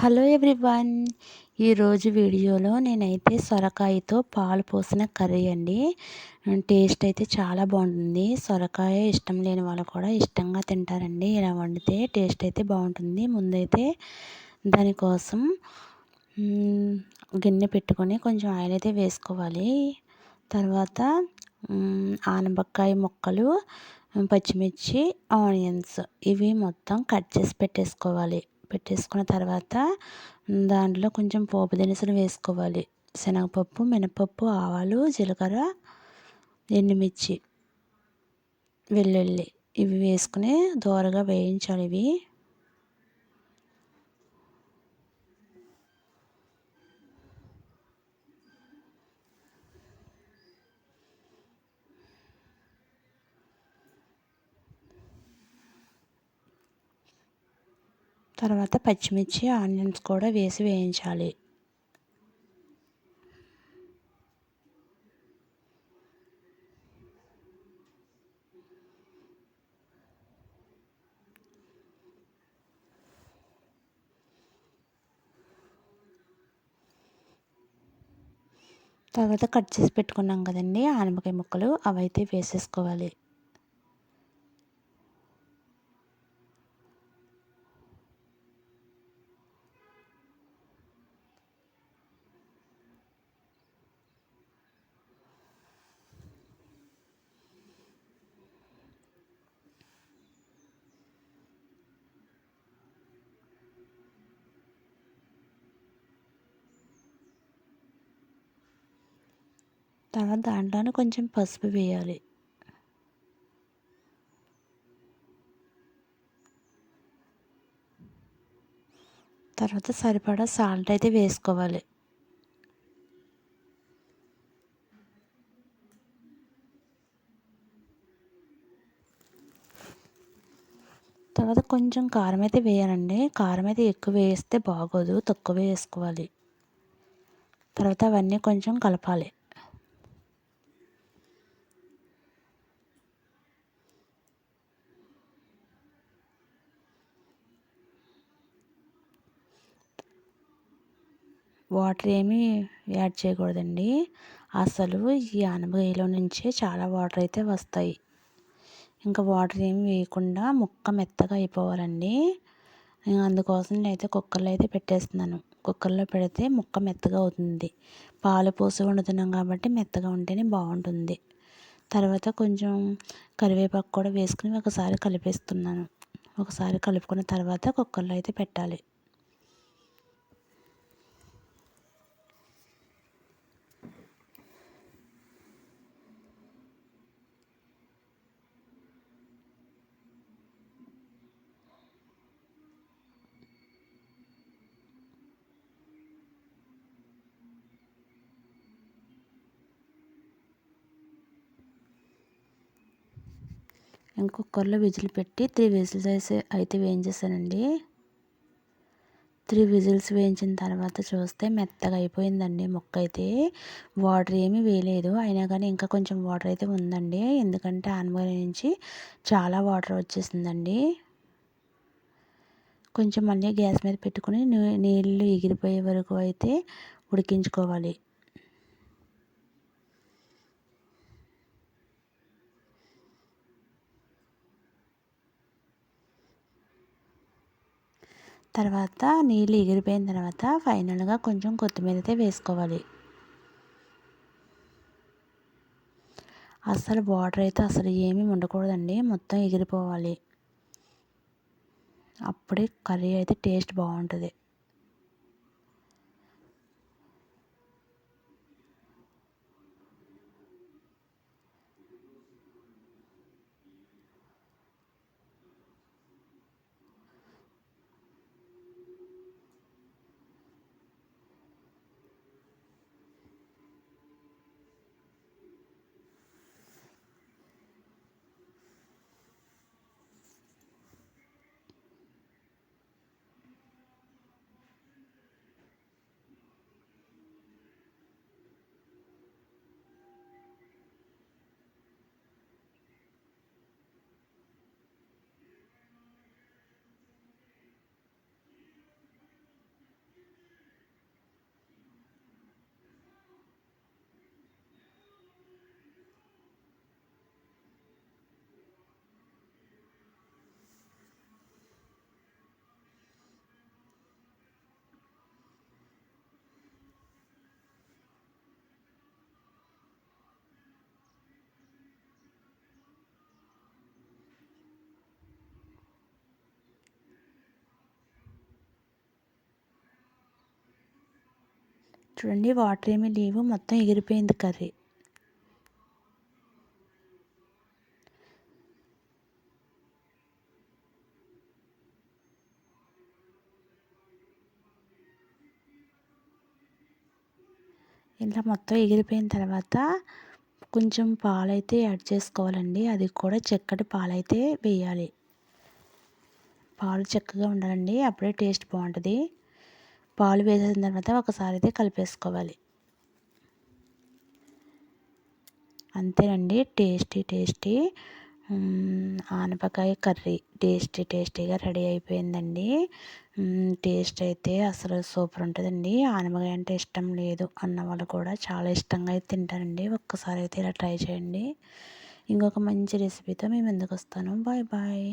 Hello everyone. ఈరోజు వీడియోలో నేనైతే సొరకాయతో పాలు పోసిన కర్రీ అండి. టేస్ట్ అయితే చాలా బాగుంటుంది. సొరకాయ ఇష్టం లేని వాళ్ళు కూడా ఇష్టంగా తింటారండి. ఇలా వండితే టేస్ట్ అయితే బాగుంటుంది. ముందైతే దానికోసం గిన్నె పెట్టుకొని కొంచెం ఆయిల్ అయితే వేసుకోవాలి. తర్వాత ఆనపకాయ ముక్కలు పచ్చిమిర్చి ఆనియన్స్ ఇవి మొత్తం కట్ చేసి పెట్టేసుకోవాలి. పెట్టేసుకున్న తర్వాత దాంట్లో కొంచెం పోపు దినుసులు వేసుకోవాలి. శనగపప్పు మినపప్పు ఆవాలు జీలకర్ర ఎండుమిర్చి వెల్లుల్లి ఇవి వేసుకుని దోరగా వేయించాలి ఇవి. తర్వాత పచ్చిమిర్చి ఆనియన్స్ కూడా వేసి వేయించాలి. తర్వాత కట్ చేసి పెట్టుకున్నాం కదండి ఆనపకాయ ముక్కలు అవైతే వేసేసుకోవాలి. తర్వాత దాంట్లోనే కొంచెం పసుపు వేయాలి. తర్వాత సరిపడా సాల్ట్ అయితే వేసుకోవాలి. తర్వాత కొంచెం కారం అయితే వేయాలండి. కారం అయితే ఎక్కువ వేస్తే బాగోదు తక్కువ వేసుకోవాలి. తర్వాత అవన్నీ కొంచెం కలపాలి. వాటర్ ఏమీ యాడ్ చేయకూడదండి. అసలు ఈ ఆనపకాయలో నుంచే చాలా వాటర్ అయితే వస్తాయి. ఇంకా వాటర్ ఏమి వేయకుండా ముక్క మెత్తగా అయిపోవాలండి. అందుకోసం అయితే కుక్కర్లో అయితే పెట్టేస్తున్నాను. కుక్కర్లో పెడితే ముక్క మెత్తగా అవుతుంది. పాలు పోసి వండుతున్నాం కాబట్టి మెత్తగా ఉంటేనే బాగుంటుంది. తర్వాత కొంచెం కరివేపాకు కూడా వేసుకుని ఒకసారి కలిపేస్తున్నాను. ఒకసారి కలుపుకున్న తర్వాత కుక్కర్లో అయితే పెట్టాలి. కుక్కర్లో విజిల్ పెట్టి త్రీ విజిల్స్ వేసి అయితే వేయించేసానండి. త్రీ విజిల్స్ వేయించిన తర్వాత చూస్తే మెత్తగా అయిపోయిందండి మొక్క అయితే. వాటర్ ఏమీ వేయలేదు. అయినా కానీ ఇంకా కొంచెం వాటర్ అయితే ఉందండి. ఎందుకంటే ఆనమూల నుంచి చాలా వాటర్ వచ్చేసిందండి. కొంచెం మళ్ళీ గ్యాస్ మీద పెట్టుకుని నీళ్ళు ఎగిరిపోయే వరకు అయితే ఉడికించుకోవాలి. తర్వాత నీళ్ళు ఎగిరిపోయిన తర్వాత ఫైనల్గా కొంచెం కొత్తిమీర అయితే వేసుకోవాలి. అస్సలు వాటర్ అయితే అసలు ఏమీ ఉండకూడదండి మొత్తం ఎగిరిపోవాలి. అప్పుడే కర్రీ అయితే టేస్ట్ బాగుంటుంది. చూడండి వాటర్ ఏమీ లేవు మొత్తం ఎగిరిపోయింది కర్రీ. ఇలా మొత్తం ఎగిరిపోయిన తర్వాత కొంచెం పాలైతే యాడ్ చేసుకోవాలండి. అది కూడా చక్కటి పాలైతే వేయాలి. పాలు చక్కగా ఉండాలండి అప్పుడే టేస్ట్ బాగుంటుంది. పాలు వేసిన తర్వాత ఒకసారి అయితే కలిపేసుకోవాలి. అంతేనండి. టేస్టీ టేస్టీ ఆనపకాయ కర్రీ. టేస్టీ టేస్టీగా రెడీ అయిపోయిందండి. టేస్ట్ అయితే అసలు సూపర్ ఉంటుందండి. ఆనపకాయ అంటే ఇష్టం లేదు అన్న వాళ్ళు కూడా చాలా ఇష్టంగా అయితే తింటారండి. ఒక్కసారి అయితే ఇలా ట్రై చేయండి. ఇంకొక మంచి రెసిపీతో మేము ఎందుకు వస్తాను. Bye bye.